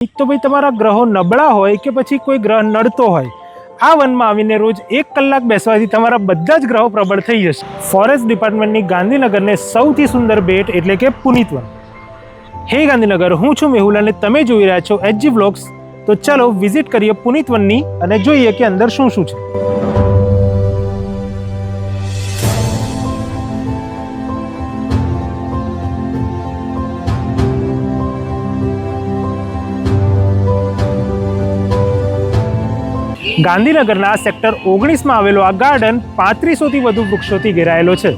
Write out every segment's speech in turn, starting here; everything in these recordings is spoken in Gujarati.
તો ભાઈ તમારા ગ્રહો નબળા હોય કે પછી કોઈ ગ્રહ નડતો હોય, આ વનમાં આવીને રોજ એક કલાક બેસવાથી તમારા બધા જ ગ્રહો પ્રબળ થઈ જશે. ફોરેસ્ટ ડિપાર્ટમેન્ટની ગાંધીનગરને સૌથી સુંદર ભેટ એટલે કે પુનિત વન હે ગાંધીનગર, હું છું મેહુલ અને તમે જોઈ રહ્યા છો એચજી વ્લોગ્સ. તો ચલો વિઝિટ કરીએ પુનિત વનની અને જોઈએ કે અંદર શું શું છે. ગાંધીનગરના સેક્ટર ઓગણીસમાં આવેલો આ ગાર્ડન પાંત્રીસોથી વધુ વૃક્ષોથી ઘેરાયેલો છે.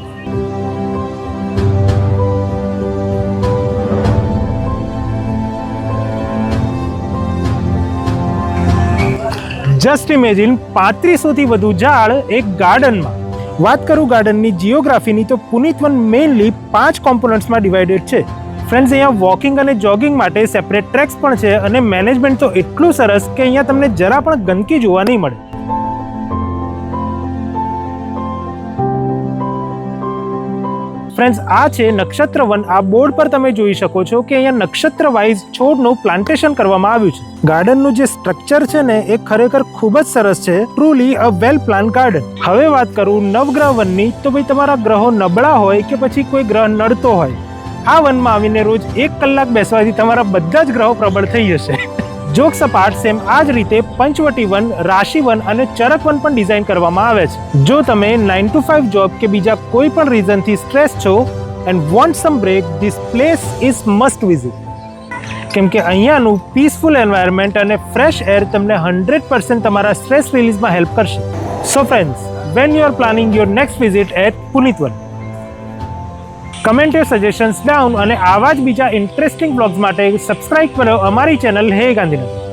જસ્ટ ઇમેજિન પાંત્રીસોથી વધુ ઝાડ એક ગાર્ડનમાં. વાત કરું ગાર્ડનની જિયોગ્રાફીની તો પુનિતવન મેઇનલી પાંચ કોમ્પોનન્ટ્સમાં ડિવાઇડેડ છે. ફ્રેન્ડ્સ અહીંયા વોકિંગ અને જોગિંગ માટે સેપરેટ ટ્રેક્સ પણ છે અને મેનેજમેન્ટ તો એટલું સરસ કે અહીંયા તમને જરા પણ ગંદકી જોવા નહીં મળે. ફ્રેન્ડ્સ આ છે નક્ષત્ર વન. આ બોર્ડ પર તમે જોઈ શકો છો કે અહીંયા નક્ષત્ર વાઇઝ છોડનું પ્લાન્ટેશન કરવામાં આવ્યું છે. ગાર્ડનનું જે સ્ટ્રક્ચર છે ને, એ ખરેખર ખૂબ જ સરસ છે. Truly a well plan garden હવે વાત કરું નવગ્રહ વનની, તો ભાઈ તમારા ગ્રહો નબળા હોય કે પછી કોઈ ગ્રહ નડતો હોય? આ વનમાં આવીને રોજ એક કલાક બેસવાથી તમારા બધા જ ગ્રહો પ્રબળ થઈ જશે. જોક સપાટ સેમ આ જ રીતે પંચવટી વન, રાશિ વન અને ચરક વન પણ ડિઝાઇન કરવામાં આવે છે. જો તમે નાઇન ટુ ફાઇવ જોબ કે બીજા કોઈ પણ રીઝનથી સ્ટ્રેસ છો and want some break this place is must visit કેમ કે અહીંયાનું પીસફુલ એન્વાયરમેન્ટ અને ફ્રેશ એર તમને હંડ્રેડ પર્સન્ટ તમારા સ્ટ્રેસ રિલીઝમાં હેલ્પ કરશે. So friends when you are planning your next visit at Punitvan comment your suggestions down અને આવા જ બીજા ઇન્ટરેસ્ટિંગ બ્લોગ્સ માટે સબસ્ક્રાઇબ કરો અમારી ચેનલ હે ગાંધીનગર.